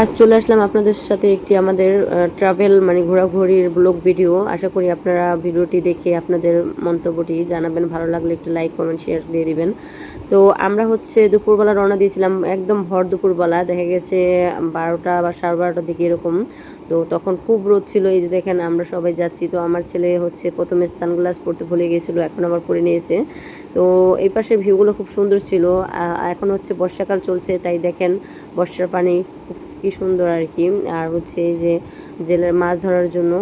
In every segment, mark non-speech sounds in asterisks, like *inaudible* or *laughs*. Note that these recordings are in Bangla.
আজ চলে আসলাম আপনাদের সাথে একটি আমাদের ট্রাভেল মানে ঘোরাঘুরির ব্লগ ভিডিও আশা করি আপনারা ভিডিওটি দেখে আপনাদের মন্তব্যটি জানাবেন। ভালো লাগলে একটু লাইক কমেন্ট শেয়ার দিয়ে দিবেন। তো আমরা হচ্ছে দুপুরবেলা রওনা দিয়েছিলাম একদম ভর দুপুরবেলা। দেখা গেছে বারোটা বা সাড়ে বারোটার দিকে এরকম। তো তখন খুব রোদ ছিল। এই যে দেখেন, আমরা সবাই যাচ্ছি। তো আমার ছেলে হচ্ছে প্রথমে সানগ্লাস পরতে ভুলে গিয়েছিল এখন আবার পরে নিয়েছে। তো এই পাশের ভিউগুলো খুব সুন্দর ছিল। এখন হচ্ছে বর্ষাকাল চলছে, তাই দেখেন বর্ষার পানি কি সুন্দর আর কি। আর হচ্ছে এই যে জেলের মাছ ধরার জন্য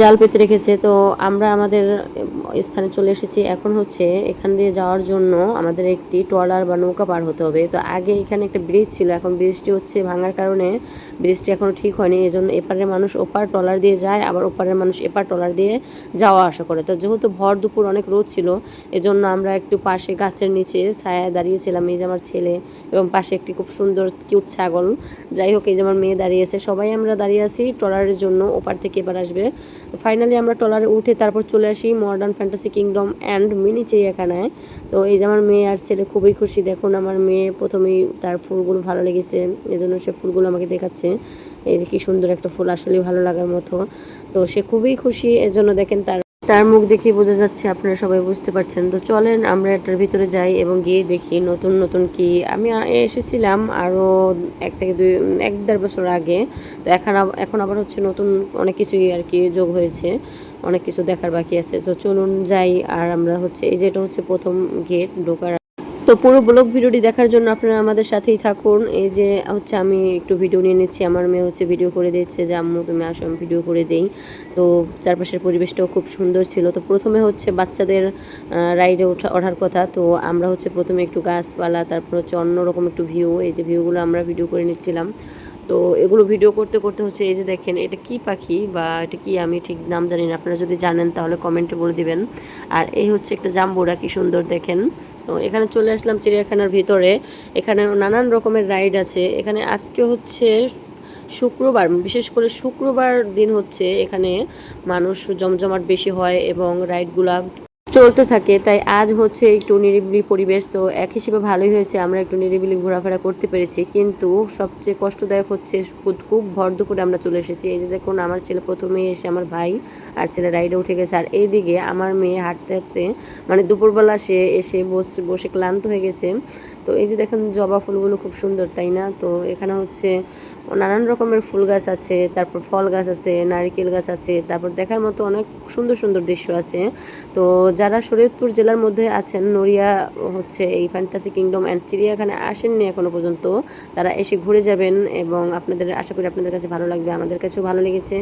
জাল পেতে রেখেছে। তো আমরা আমাদের স্থানে চলে এসেছি। এখন হচ্ছে এখান দিয়ে যাওয়ার জন্য আমাদের একটি ট্রলার বা নৌকা পার হতে হবে। তো আগে এখানে একটা ব্রিজ ছিল। এখন ব্রিজটি হচ্ছে ভাঙার কারণে ব্রিজটি এখনও ঠিক হয়নি এই জন্য এপারের মানুষ ওপার ট্রলার দিয়ে যায়, আবার ওপারের মানুষ এপার ট্রলার দিয়ে যাওয়া আসা করে। তো যেহেতু ভর দুপুর অনেক রোদ ছিল, এজন্য আমরা একটু পাশে গাছের নিচে ছায়ায় দাঁড়িয়েছিলাম। এই যে আমার ছেলে এবং পাশে একটি খুব সুন্দর কিউট ছাগল। যাই হোক, এই যে আমার মেয়ে দাঁড়িয়েছে সবাই আমরা দাঁড়িয়ে আছি ট্রলারের জন্য, ওপার থেকে এবার আসবে। ফাইনালি আমরা ট্রলারে উঠে তারপর চলে আসি modern fantasy kingdom and mini চিড়িয়াখানায় তো এই যে আমার মেয়ে আর ছেলে খুবই খুশি। দেখুন, আমার মেয়ে প্রথমেই তার ফুলগুলো ভালো লেগেছে এই জন্য সে ফুলগুলো আমাকে দেখাচ্ছে। এই যে কি সুন্দর একটা ফুল, আসলে ভালো লাগার মতো। তো সে খুবই খুশি, এজন্য দেখেন তার তার মুখ দেখে বোঝা যাচ্ছে, আপনারা সবাই বুঝতে পারছেন। তো চলেন, আমরা এটার ভিতরে যাই এবং গিয়ে দেখি নতুন নতুন কি। আমি এসেছিলাম আরও এক থেকে দুই, এক দেড় বছর আগে। তো এখন এখন আবার হচ্ছে নতুন অনেক কিছুই আর কি যোগ হয়েছে, অনেক কিছু দেখার বাকি আছে। তো চলুন যাই, আর আমরা হচ্ছে, এই যে এটা হচ্ছে প্রথম গেট ঢোকার তো পুরো ব্লগ ভিডিওটি দেখার জন্য আপনারা আমাদের সাথেই থাকুন। এই যে হচ্ছে আমি একটু ভিডিও নিয়ে নিচ্ছি, আমার মেয়ে হচ্ছে ভিডিও করে দিচ্ছে, যে আম্মু তুমি আসো, আমি ভিডিও করে দেই। তো চারপাশের পরিবেশটাও খুব সুন্দর ছিল। তো প্রথমে হচ্ছে বাচ্চাদের রাইডে ওঠা, ওঠার কথা। তো আমরা হচ্ছে প্রথমে একটু গাছপালা, তারপর হচ্ছে অন্যরকম একটু ভিউ এই যে ভিউগুলো আমরা ভিডিও করে নিচ্ছিলাম। তো এগুলো ভিডিও করতে করতে হচ্ছে এই যে দেখেন, এটা কি পাখি বা এটা কি আমি ঠিক নাম জানি না। আপনারা যদি জানেন তাহলে কমেন্টে বলে দিবেন। আর এই হচ্ছে একটা জাম্বুরা, কি সুন্দর দেখেন। তো এখানে চলে আসলাম চিড়িয়াখানার ভিতরে। এখানে নানান রকমের রাইড আছে। এখানে আজকে হচ্ছে শুক্রবার, বিশেষ করে শুক্রবার দিন হচ্ছে এখানে মানুষ জমজমাট বেশি হয় এবং রাইডগুলা চলতে থাকে, তাই আজ হচ্ছে একটু নিরিবিলি পরিবেশ। তো এক হিসেবে ভালোই হয়েছে, আমরা একটু নিরিবিলি ঘোরাফেরা করতে পেরেছি। কিন্তু সবচেয়ে কষ্টদায়ক হচ্ছে খুব ভর দুপুরে আমরা চলে এসেছি। এই যে দেখুন, আমার ছেলে প্রথমেই এসে আমার ভাই আর ছেলে রাইডে উঠে গেছে। আর এইদিকে আমার মেয়ে হাঁটতে হাঁটতে মানে দুপুরবেলা সে এসে বসে বসে ক্লান্ত হয়ে গেছে। তো এই যে দেখেন, জবা ফুলগুলো খুব সুন্দর, তাই না? তো এখানে হচ্ছে নানান রকমের ফুল গাছ আছে, তারপর ফল গাছ আছে, নারিকেল গাছ আছে, তারপর দেখার মতো অনেক সুন্দর সুন্দর দৃশ্য আছে। তো যারা শরীয়তপুর জেলার মধ্যে আছেন, নড়িয়া হচ্ছে এই ফ্যান্টাসি কিংডম অ্যান্ড চিড়িয়াখানায় আসেননি এখনও পর্যন্ত, তারা এসে ঘুরে যাবেন এবং আপনাদের, আশা করি আপনাদের কাছে ভালো লাগবে, আমাদের কাছেও ভালো লেগেছে।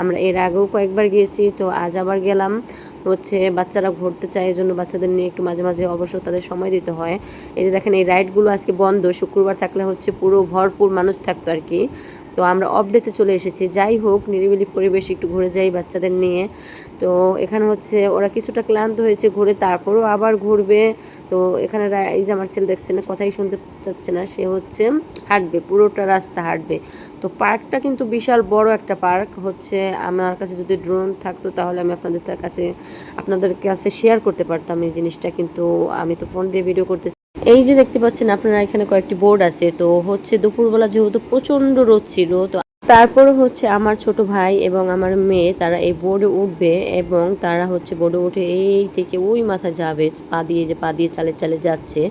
আমরা এর আগেও কয়েকবার গিয়েছি, তো আজ আবার গেলাম। হচ্ছে বাচ্চারা ঘুরতে চায় জন্য বাচ্চাদের নিয়ে একটু মাঝে মাঝে অবশ্য তাদের সময় দিতে হয়। এই যে দেখেন, এই রাইডগুলো আজকে বন্ধ, শুক্রবার থাকলে হচ্ছে পুরো ভরপুর মানুষ থাকতো আর কি। তো আমরা অপডেতে চলে এসেছি। যাই হোক, নিরিবিলি পরিবেশ একটু ঘুরে যাই বাচ্চাদের নিয়ে। তো এখানে হচ্ছে ওরা কিছুটা ক্লান্ত হয়েছে ঘুরে, তারপরও আবার ঘুরবে। তো এখানে এই যে আমার ছেলে দেখছে না, কথাই শুনতে চাচ্ছে না। সে হচ্ছে হাঁটবে, পুরোটা রাস্তা হাঁটবে। তো পার্কটা কিন্তু বিশাল বড় একটা পার্ক। হচ্ছে আমার কাছে যদি ড্রোন থাকতো, তাহলে আমি আপনাদের কাছে আপনাদের কাছে শেয়ার করতে পারতাম এই জিনিসটা। কিন্তু আমি তো ফোন দিয়ে ভিডিও করতে এই যে দেখতে পাচ্ছেন, আপনারা এখানে কয়েকটি বোর্ড আছে, তো হচ্ছে দুপুরবেলা যেহেতু প্রচণ্ড রোদ ছিল, তো তারপর হচ্ছে আমার ছোট ভাই এবং আমার মেয়ে, তারা এই বোর্ডে উঠবে এবং তারা হচ্ছে বোর্ডে উঠে এই থেকে ওই মাথা যাবে, পা দিয়ে যে পা দিয়ে চালে চালে যাচ্ছে।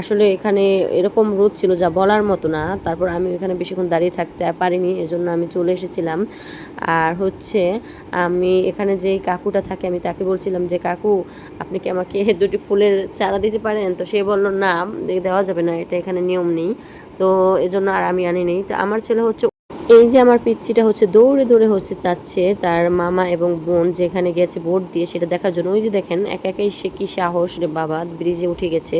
আসলে এখানে এরকম রোদ ছিল যা বলার মতো না। তারপর আমি এখানে বেশিক্ষণ দাঁড়িয়ে থাকতে পারিনি, এজন্য আমি চলে এসেছিলাম। আর হচ্ছে আমি এখানে যেই কাকুটা থাকে, আমি তাকে বলছিলাম যে, কাকু, আপনি কি আমাকে *laughs* দুটি ফুলের চারা দিতে পারেন? তো সে বলল, না, দেওয়া যাবে না, এটা এখানে নিয়ম নেই। তো এজন্য আর আমি আনি নেই তো আমার ছেলে হচ্ছে এই যে আমার পিচ্চিটা হচ্ছে দৌড়ে দৌড়ে হচ্ছে চাচ্ছে, তার মামা এবং বোন যেখানে গেছে বোট দিয়ে সেটা দেখার জন্য, ওই যে দেখেন, একা একাই সে কি সাহস রে বাবা, ব্রিজে উঠে গেছে।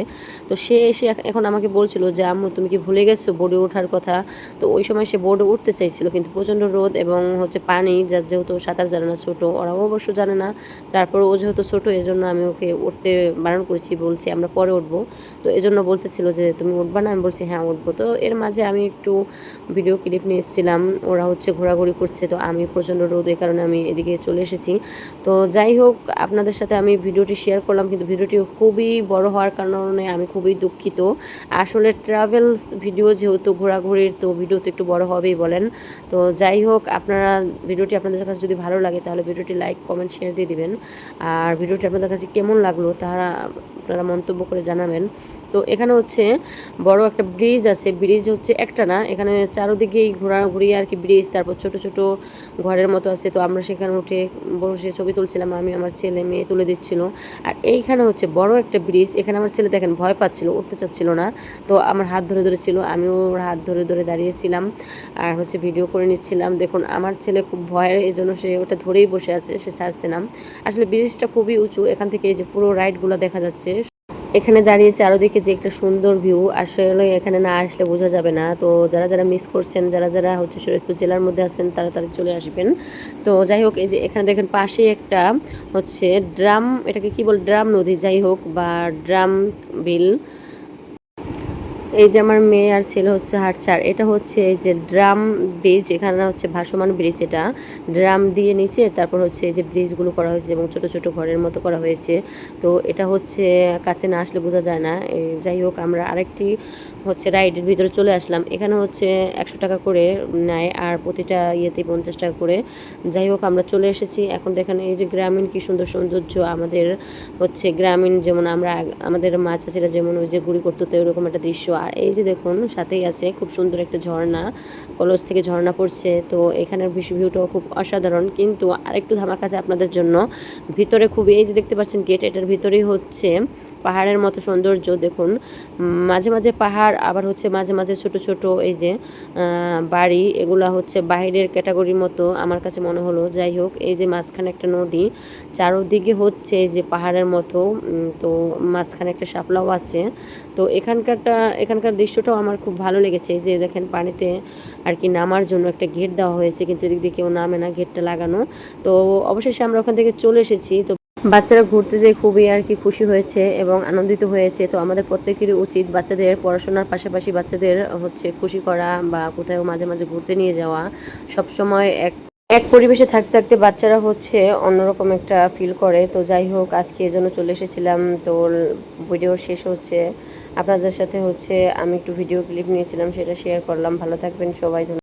তো সে এসে এখন আমাকে বলছিল যে, আম্মু, তুমি কি ভুলে গেছো বোর্ডে ওঠার কথা? তো ওই সময় সে বোর্ডে উঠতে চাইছিল, কিন্তু প্রচণ্ড রোদ এবং হচ্ছে পানি যার যেহেতু সাঁতার জানে না ছোটো, ওরাও অবশ্য জানে না। তারপর ও যেহেতু ছোটো, এজন্য আমি ওকে উঠতে বারণ করেছি, বলছি আমরা পরে উঠবো। তো এজন্য বলতেছিল যে, তুমি উঠবা না? আমি বলছি হ্যাঁ উঠবো। তো এর মাঝে আমি একটু ভিডিও ক্লিপ নিয়েছিলাম দেখছিলাম ওরা হচ্ছে ঘোরাঘুরি করছে, তো আমি প্রচণ্ড রোদ এই কারণে আমি এদিকে চলে এসেছি। তো যাই হোক, আপনাদের সাথে আমি ভিডিওটি শেয়ার করলাম, কিন্তু ভিডিওটি খুবই বড় হওয়ার কারণে আমি খুবই দুঃখিত। আসলে ট্রাভেলস ভিডিও যেহেতু ঘোরাঘুরির, তো ভিডিও তো একটু বড় হবেই বলেন। তো যাই হোক, আপনারা ভিডিওটি আপনাদের কাছে যদি ভালো লাগে, তাহলে ভিডিওটি লাইক কমেন্ট শেয়ার দিয়ে দিবেন। আর ভিডিওটি আপনাদের কাছে কেমন লাগল, তারা আপনারা মন্তব্য করে জানাবেন। তো এখানে হচ্ছে বড় একটা ব্রিজ আছে ব্রিজ হচ্ছে একটা না, এখানে চারোদিকেই ঘোরাঘুরি আর কি ব্রিজ, তারপর ছোট ছোট ঘরের মতো আছে। তো আমরা সেখানে উঠে বসে ছবি তুলছিলাম, আমি, আমার ছেলে, মেয়ে তুলে দিচ্ছিল। আর এইখানে হচ্ছে বড় একটা ব্রিজ, এখানে আমার ছেলে দেখেন ভয় পাচ্ছিল, উঠতে চাচ্ছিল না। তো আমার হাত ধরে ধরে ছিল, আমিও ওর হাত ধরে ধরে দাঁড়িয়েছিলাম আর হচ্ছে ভিডিও করে নিচ্ছিলাম। দেখুন, আমার ছেলে খুব ভয়ে, এই জন্য সে ওটা ধরেই বসে আছে, সে ছাড়ছে না। আসলে ব্রিজটা খুবই উঁচু, এখান থেকে এই যে পুরো রাইডগুলো দেখা যাচ্ছে এখানে দাঁড়িয়ে চারোদিকে যে একটা সুন্দর ভিউ আসলে এখানে না আসলে বোঝা যাবে না। তো যারা যারা মিস করছেন, যারা যারা হচ্ছে শরীরপুর জেলার মধ্যে আছেন, তারা তারা চলে আসবেন। তো যাই হোক, এই যে এখানে দেখেন পাশে একটা হচ্ছে ড্রাম, এটাকে কি বল? ড্রাম নদী, যাই হোক, বা ড্রাম বিল। এই যে আমার মেয়ে আর ছেলে হচ্ছে হাটছাড়, এটা হচ্ছে এই যে ড্রাম ব্রিজ, এখানে হচ্ছে ভাসমান ব্রিজ এটা। ড্রাম দিয়ে নিচে, তারপর হচ্ছে এই যে ব্রিজগুলো করা হয়েছে এবং ছোট ছোট ঘরের মতো করা হয়েছে। তো এটা হচ্ছে কাছে না আসলে বোঝা যায় না। যাই হোক, আমরা আরেকটি হচ্ছে রাইডের ভিতরে চলে আসলাম। এখানে হচ্ছে একশো টাকা করে নেয় আর প্রতিটা ইয়েতে পঞ্চাশ টাকা করে। যাই হোক, আমরা চলে এসেছি। এখন দেখেন এই যে গ্রামীণ কি সুন্দর সৌন্দর্য। আমাদের হচ্ছে গ্রামীণ যেমন আমরা আমাদের মা চাষিরা যেমন ওই যে গুড়ি করতো তো এরকম একটা দৃশ্য। আর এই যে দেখুন, সাথেই আছে খুব সুন্দর একটা ঝর্ণা। কলস থেকে ঝর্ণা পড়ছে। তো এখানের ভিউ ভিউটাও খুব অসাধারণ। কিন্তু আরেকটু ধামাক আছে আপনাদের জন্য। ভিতরে খুব এই যে দেখতে পাচ্ছেন গেট এটার ভিতরেই হচ্ছে পাহাড়ের মতো সৌন্দর্য, দেখুন। মাঝে মাঝে পাহাড়, আবার হচ্ছে মাঝে মাঝে ছোট ছোট এই যে বাড়ি, এগুলা হচ্ছে বাইরের ক্যাটাগরির মতো আমার কাছে মনে হলো। যাই হোক, এই যে মাঝখানে একটা নদী, চারোদিকে হচ্ছে এই যে পাহাড়ের মতো তো মাঝখানে একটা শাপলাও আছে। তো এখানকারটা, এখানকার দৃশ্যটাও আমার খুব ভালো লেগেছে। এই যে দেখেন, পানিতে আর কি নামার জন্য একটা গেট দেওয়া হয়েছে, কিন্তু এদিক দিয়ে কেউ নামে না গেটটা লাগানো। তো অবশেষে আমরা ওখান থেকে চলে এসেছি। তো বাচ্চারা ঘুরতে যেয়ে খুবই আর কি খুশি হয়েছে এবং আনন্দিত হয়েছে। তো আমাদের প্রত্যেকেরই উচিত বাচ্চাদের পড়াশোনার পাশাপাশি বাচ্চাদের, হচ্ছে খুশি করা বা কোথাও মাঝে মাঝে ঘুরতে নিয়ে যাওয়া। সব সময় এক এক পরিবেশে থাকতে থাকতে বাচ্চারা হচ্ছে অন্যরকম একটা ফিল করে। তো যাই হোক, আজকে এজন্য চলে এসেছিলাম। তো ভিডিও শেষ হচ্ছে। আপনাদের সাথে হচ্ছে আমি একটু ভিডিও ক্লিপ নিয়েছিলাম, সেটা শেয়ার করলাম। ভালো থাকবেন সবাই।